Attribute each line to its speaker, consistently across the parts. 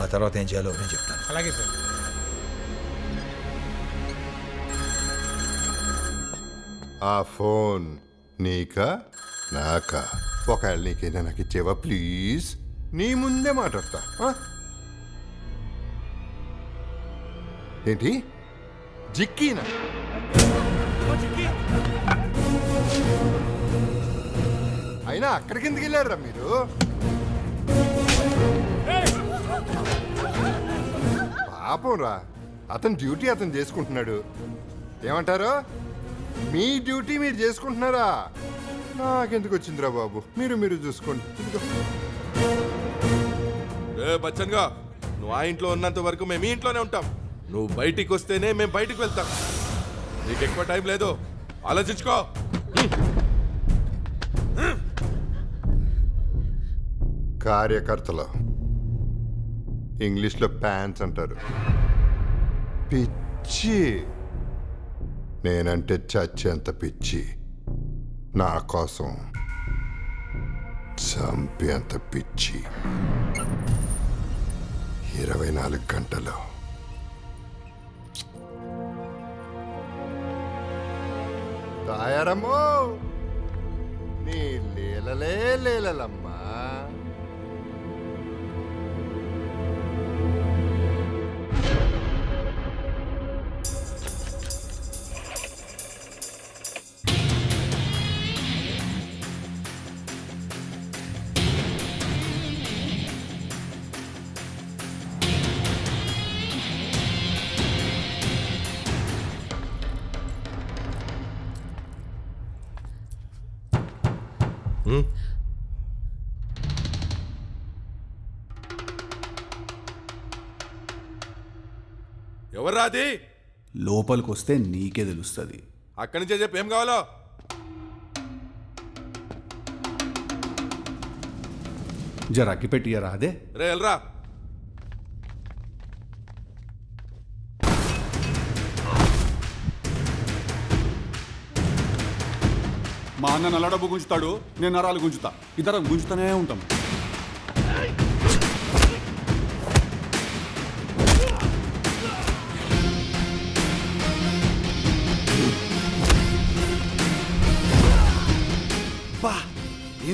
Speaker 1: ఆ తర్వాత ఏం చేయాలో నేను చెప్తాను.
Speaker 2: అలాగే సార్.
Speaker 3: ఆ ఫోన్ నీకా? నాకా? ఒకవేళ నీకేనా నాకు ఇచ్చేవా? ప్లీజ్ నీ ముందే మాట్లాడతా. ఆ? ఏంటి? జిక్కీనా? అయినా అక్కడికి ఎందుకు వెళ్ళారా మీరు? పాపం రా అతని డ్యూటీ అతను చేసుకుంటున్నాడు. ఏమంటారు? మీ డ్యూటీ మీరు చేసుకుంటున్నారా? నాకెందుకు వచ్చిందిరా బాబు? మీరు మీరు చూసుకోండి.
Speaker 4: బచ్చన్గా నువ్వు ఆ ఇంట్లో ఉన్నంత వరకు మేము ఈ ఇంట్లోనే ఉంటాం. నువ్వు బయటికి వస్తేనే మేము బయటికి వెళ్తాం. నీకు ఎక్కువ టైం లేదు. ఆలోచించుకో.
Speaker 3: కార్యకర్తలు. ఇంగ్లీష్లో ప్యాంట్స్ అంటారు. పిచ్చి. నేనంటే చచ్చేంత పిచ్చి. నా కోసం చంపేంత పిచ్చి. ఇరవై నాలుగు గంటలు. తాయారమ్మో! నీ లీలలే లీలలమ్మా.
Speaker 4: ఎవర్రా అది
Speaker 5: లోపలికి వస్తే నీకే తెలుస్తుంది.
Speaker 4: అక్కడి నుంచే చెప్పు ఏం కావాలో?
Speaker 5: జర అగ్గి పెట్టియరా అదే?
Speaker 4: రే ఎల్రా.
Speaker 5: మా అన్న నల్ల డబ్బు గుంజుతాడు నేను నరాలు గుంజుతా. ఇద్దరం గుంజుతూనే ఉంటాం.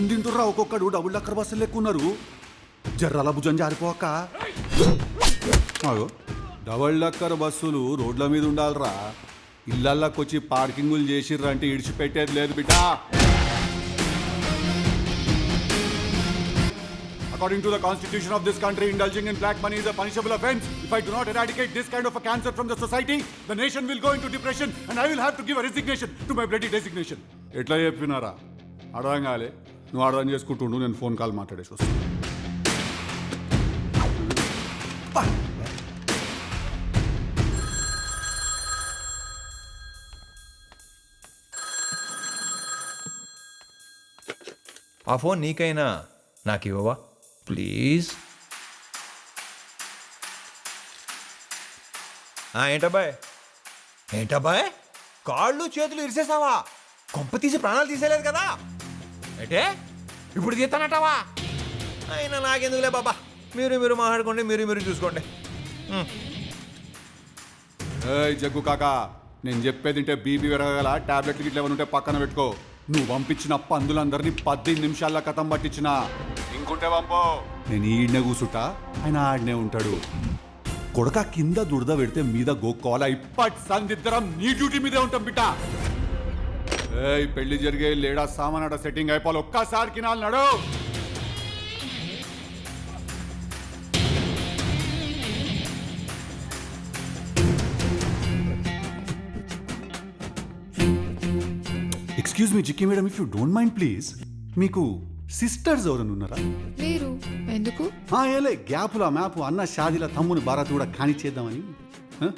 Speaker 5: ఏం తింటుర్రా ఒక్కొక్కడు డబుల్ డక్కర్ బస్సులు లెక్కున్నారు జర్రాల భుజం జారిపోక డబల్ డక్కర్ బస్సులు రోడ్ల మీద ఉండాలిరా ఇళ్ళల్లోకి వచ్చి పార్కింగులు చేసిర్రు అంటే ఇడిచిపెట్టేది లేదు బిడ్డ According to the constitution of this country, indulging in black money is a punishable offense. If I do not eradicate this kind of a cancer from the society, the nation will go into depression and I will have to give a resignation to my bloody designation. ఎట్లా చెప్పినారా అర్థం కాలే నువ్వు అర్థం చేసుకుంటుండు నేను phone call మాట్లాడేసి వస్తాను
Speaker 1: ఆ phone నీకైనా నాకు ఇవ్వవా? ప్లీజ్. ఏంటబ్బాయ్? ఏంటబ్బాయ్? కాళ్ళు చేతులు ఇరిసేసావా? కొంప తీసి ప్రాణాలు తీసేలేదు కదా? అంటే ఇప్పుడు తీస్తానటావా? అయినా నాకెందుకులే బాబా? మీరు మీరు మాట్లాడుకోండి మీరు మీరు చూసుకోండి.
Speaker 5: ఏయ్ జగ్గు కాక నేను చెప్పేది తింటే బీపీ పెరగగల టాబ్లెట్లు గిట్ల ఏమైనా ఉంటే పక్కన పెట్టుకో. నువ్వు పంపించిన పందులందరినీ పద్దెనిమిది నిమిషాల్లో కథం పట్టించిన. ఇంకుంటే పంపో. నేను ఈడనే కూసుంటా ఆయన ఆడనే ఉంటాడు. కొడక కింద దురద పెడితే మీద గోక్కోవాలా? ఇప్పటి సందిద్దరం నీ డ్యూటీ మీదే ఉంటాం బిడ్డ. ఏయ్ పెళ్ళి జరిగే లేడా సామానాడ సెట్టింగ్ అయిపోవాలి. ఒక్కసారి కినాలు నడు. Excuse me Jikki madam if you don't mind please మీకు సిస్టర్స్ ఎవరైనా ఉన్నారా?
Speaker 6: లేరు. ఎందుకు?
Speaker 5: ఏలే గ్యాపులా మ్యాప్ అన్న షాదీల తమ్ముని భారత్ కూడా కాని చేద్దామని. ఆ?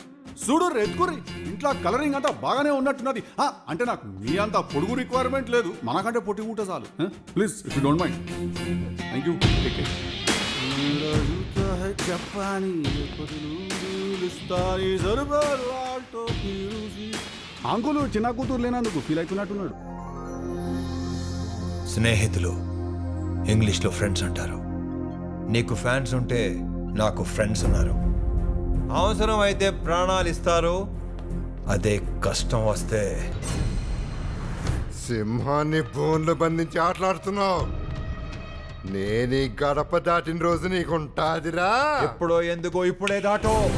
Speaker 5: చూడు రెత్తుకురి ఇంట్లో కలరింగ్ అంతా బాగానే ఉన్నట్టున్నది. అంటే నాకు మీ అంత పొడుగు రిక్వైర్మెంట్ లేదు. మనకంటే పొట్టి ఊట చాలు. Please if you don't mind thank you uncle చిన్న కూతురు లేనందుకు ఫీల్ అవుతున్నట్టున్నాడు
Speaker 1: స్నేహితులు ఇంగ్లీష్లో ఫ్రెండ్స్ అంటారు. నీకు ఫ్యాన్స్ ఉంటే నాకు ఫ్రెండ్స్ ఉన్నారు. అవసరం అయితే ప్రాణాలు ఇస్తారు అదే కష్టం వస్తే.
Speaker 3: సింహాన్ని బోన్లో బంధించి ఆటలాడుతున్నావు. నేను ఈ గడప దాటిన రోజు నీకుంటాదిరా.
Speaker 1: ఎప్పుడో ఎందుకో ఇప్పుడే దాటో.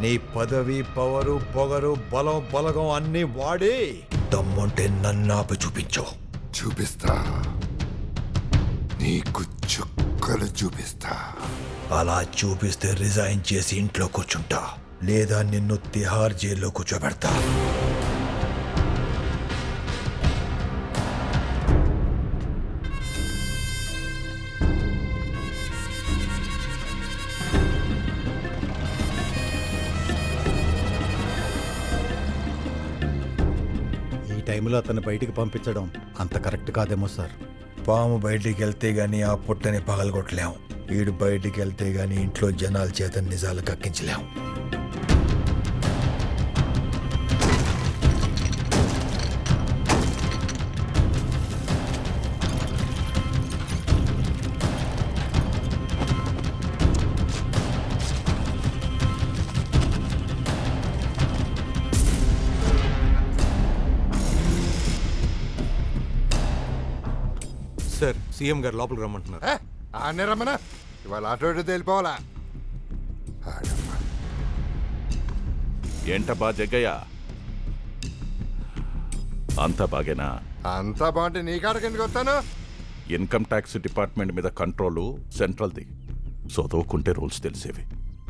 Speaker 1: నీ పదవి పవరు పొగరు బలం బలగం అన్ని వాడి దమ్ముంటే నన్నాపి చూపించు.
Speaker 3: చూపిస్తా. నీకు చుక్కలు చూపిస్తా.
Speaker 1: అలా చూపిస్తే రిజైన్ చేసి ఇంట్లో కూర్చుంటా. లేదా నిన్ను తిహార్ జైల్లో కూర్చోబెడతా.
Speaker 2: ఈ టైంలో అతన్ని బయటికి పంపించడం అంత కరెక్ట్ కాదేమో సార్.
Speaker 1: పాము బయటికి వెళ్తే గానీ ఆ పుట్టని పగలగొట్టలేం. వీడు బయటికి వెళ్తే గానీ ఇంట్లో జనాల చేత నిజాలు కక్కించలేం.
Speaker 7: సీఎం గారు లోపలికి రమ్మంటున్నారు.
Speaker 3: ఏ, ఆడనే రమ్మనా? ఇవాళ ఆటో వెళ్ళిపోవాలా ఆడమ్మా.
Speaker 8: ఏంటబ్బా జగ్గయ్య? అంతా బాగేనా?
Speaker 3: అంతా బాగుంటే నీ కాడకి ఎందుకు వస్తాను?
Speaker 8: ఇన్కమ్ ట్యాక్స్ డిపార్ట్మెంట్ మీద కంట్రోలు సెంట్రల్ది. చదువుకుంటే రూల్స్ తెలిసేవి.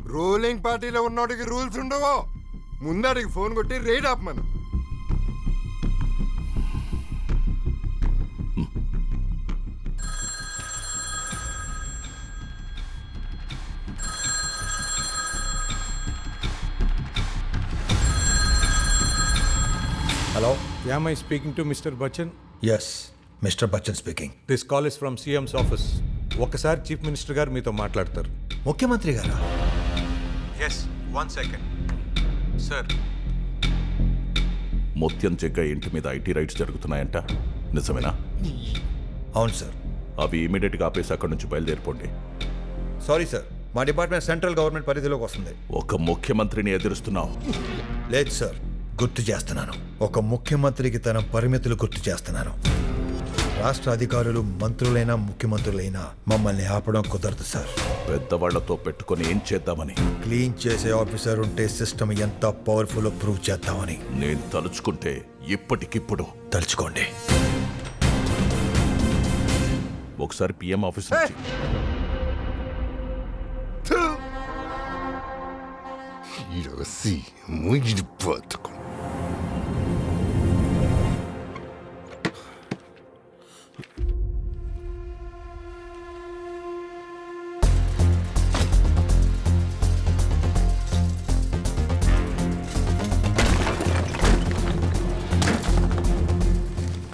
Speaker 3: రూలింగ్ పార్టీలో ఉన్నోడికి రూల్స్ ఉండవు? ముందడికి ఫోన్ కొట్టి rate ఆపమను.
Speaker 1: Hello
Speaker 7: am I speaking to mister Bachchan
Speaker 1: yes mister Bachchan speaking
Speaker 7: this call is from CM's office ఒక్కసారి చీఫ్ మినిస్టర్ గారు మీతో మాట్లాడతారు.
Speaker 1: ముఖ్యమంత్రి గారా?
Speaker 7: Yes one second sir
Speaker 8: Muthyam Jaggayya ఇంటి మీద ఐటీ రైట్స్ జరుగుతున్నాయంట. నిజమేనా?
Speaker 1: అవును సార్
Speaker 8: అవి ఇమీడియట్గా ఆపేసి అక్కడి నుంచి బయలుదేరిపోండి.
Speaker 1: సారీ సార్ మా డిపార్ట్మెంట్ సెంట్రల్ గవర్నమెంట్ పరిధిలోకి వస్తుంది.
Speaker 8: ఒక ముఖ్యమంత్రిని ఎదురుస్తున్నావు.
Speaker 1: లేదు సార్ గుర్తు చేస్తున్నాను. ఒక ముఖ్యమంత్రికి తన పరిమితులు గుర్తు చేస్తున్నాను. రాష్ట్ర అధికారులు మంత్రులైనా ముఖ్యమంత్రులైనా మమ్మల్ని ఆపడం కుదరదు సార్.
Speaker 8: పెద్దవాళ్ళతో పెట్టుకొని ఏం చేద్దామని?
Speaker 1: క్లీన్ చేసే ఆఫీసర్ ఉంటే సిస్టమ్ ఎంత పవర్ఫుల్ ప్రూవ్ చేద్దామని.
Speaker 8: నేను తలుచుకుంటే ఇప్పటికిప్పుడు.
Speaker 1: తలుచుకోండి.
Speaker 8: ఒకసారి పిఎం ఆఫీస్
Speaker 3: ఈరోజు సీఎం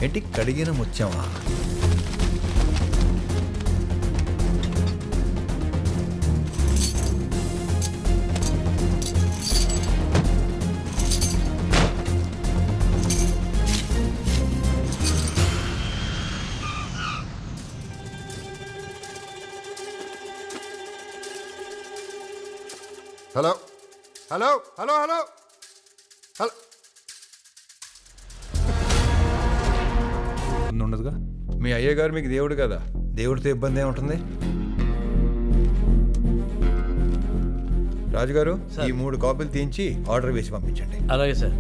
Speaker 3: బతుకు
Speaker 1: కడిగిన ముత్యమా?
Speaker 3: Hello. Hello hello hello. Hello.
Speaker 7: ఉండదుగా?
Speaker 1: మీ అయ్య గారు మీకు దేవుడు కదా. దేవుడితో ఇబ్బంది ఏముంటుంది? రాజుగారు ఈ మూడు కాపీలు తీయించి ఆర్డర్ వేసి పంపించండి.
Speaker 9: అలాగే సార్.